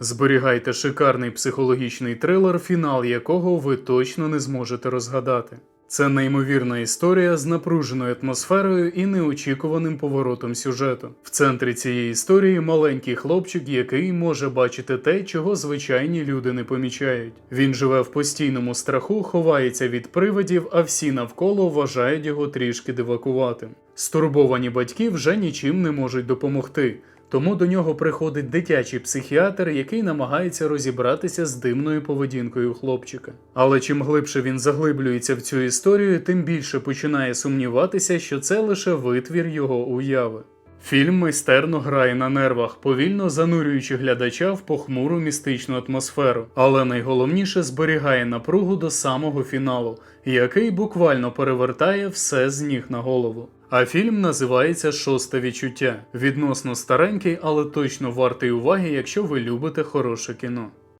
Зберігайте шикарний психологічний трилер, фінал якого ви точно не зможете розгадати. Це неймовірна історія з напруженою атмосферою і неочікуваним поворотом сюжету. В центрі цієї історії маленький хлопчик, який може бачити те, чого звичайні люди не помічають. Він живе в постійному страху, ховається від привидів, а всі навколо вважають його трішки дивакуватим. Стурбовані батьки вже нічим не можуть допомогти. Тому до нього приходить дитячий психіатр, який намагається розібратися з димною поведінкою хлопчика. Але чим глибше він заглиблюється в цю історію, тим більше починає сумніватися, що це лише витвір його уяви. Фільм майстерно грає на нервах, повільно занурюючи глядача в похмуру містичну атмосферу, але найголовніше зберігає напругу до самого фіналу, який буквально перевертає все з ніг на голову. А фільм називається Шосте відчуття. Відносно старенький, але точно вартий уваги, якщо ви любите хороше кіно.